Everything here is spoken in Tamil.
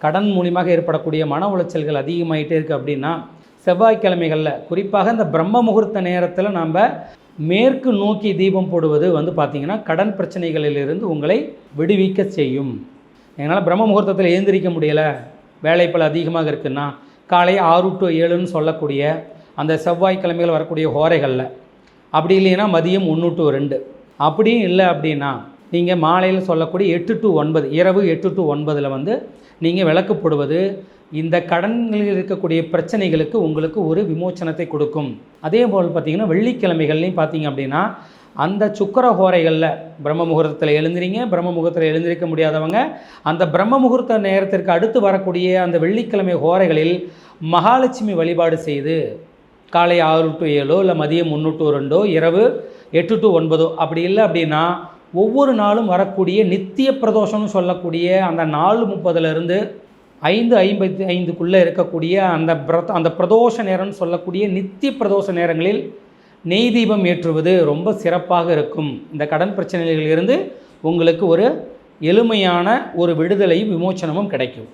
கடன் மூலியமாக ஏற்படக்கூடிய மன உளைச்சல்கள் அதிகமாயிட்டே இருக்குது அப்படின்னா செவ்வாய்க்கிழமைகளில் குறிப்பாக இந்த பிரம்ம முகூர்த்த நேரத்தில் நாம் மேற்கு நோக்கி தீபம் போடுவது வந்து பார்த்திங்கன்னா கடன் பிரச்சனைகளிலிருந்து உங்களை விடுவிக்க செய்யும். என்னால் பிரம்ம முகூர்த்தத்தில் எழுந்திரிக்க முடியலை வேலைப்பல் அதிகமாக இருக்குன்னா காலை ஆறு டு ஏழுன்னு சொல்லக்கூடிய அந்த செவ்வாய்க்கிழமைகள் வரக்கூடிய ஹோரைகளில் அப்படி இல்லைன்னா மதியம் ஒன்று டு ரெண்டு. அப்படியும் இல்லை அப்படின்னா நீங்கள் மாலையில் சொல்லக்கூடிய எட்டு டு ஒன்பது இரவு எட்டு டு ஒன்பதில் வந்து நீங்கள் விளக்கு போடுவது இந்த கடன்களில் இருக்கக்கூடிய பிரச்சனைகளுக்கு உங்களுக்கு ஒரு விமோச்சனத்தை கொடுக்கும். அதே போல் பார்த்தீங்கன்னா வெள்ளிக்கிழமைகள்லையும் பார்த்தீங்க அப்படின்னா அந்த சுக்கர ஹோரைகளில் பிரம்ம முகூர்த்தத்தில் எழுந்திரிங்க பிரம்ம முகூர்த்தத்தில் எழுந்திருக்க முடியாதவங்க அந்த பிரம்ம முகூர்த்த நேரத்திற்கு அடுத்து வரக்கூடிய அந்த வெள்ளிக்கிழமை ஹோரைகளில் மகாலட்சுமி வழிபாடு செய்து காலை ஆறு டு ஏழோ இல்லை மதியம் ஒன்று டு ரெண்டோ இரவு எட்டு டு ஒன்பதோ அப்படி இல்லை அப்படின்னா ஒவ்வொரு நாளும் வரக்கூடிய நித்திய பிரதோஷம்னு சொல்லக்கூடிய அந்த நாலு முப்பதுலேருந்து ஐந்து ஐம்பத்தி ஐந்துக்குள்ளே இருக்கக்கூடிய அந்த பிரத அந்த பிரதோஷ நேரம்னு சொல்லக்கூடிய நித்திய பிரதோஷ நேரங்களில் நெய் தீபம் ஏற்றுவது ரொம்ப சிறப்பாக இருக்கும். இந்த கடன் பிரச்சனைகளிலிருந்து உங்களுக்கு ஒரு எளிமையான ஒரு விடுதலையும் விமோச்சனமும் கிடைக்கும்.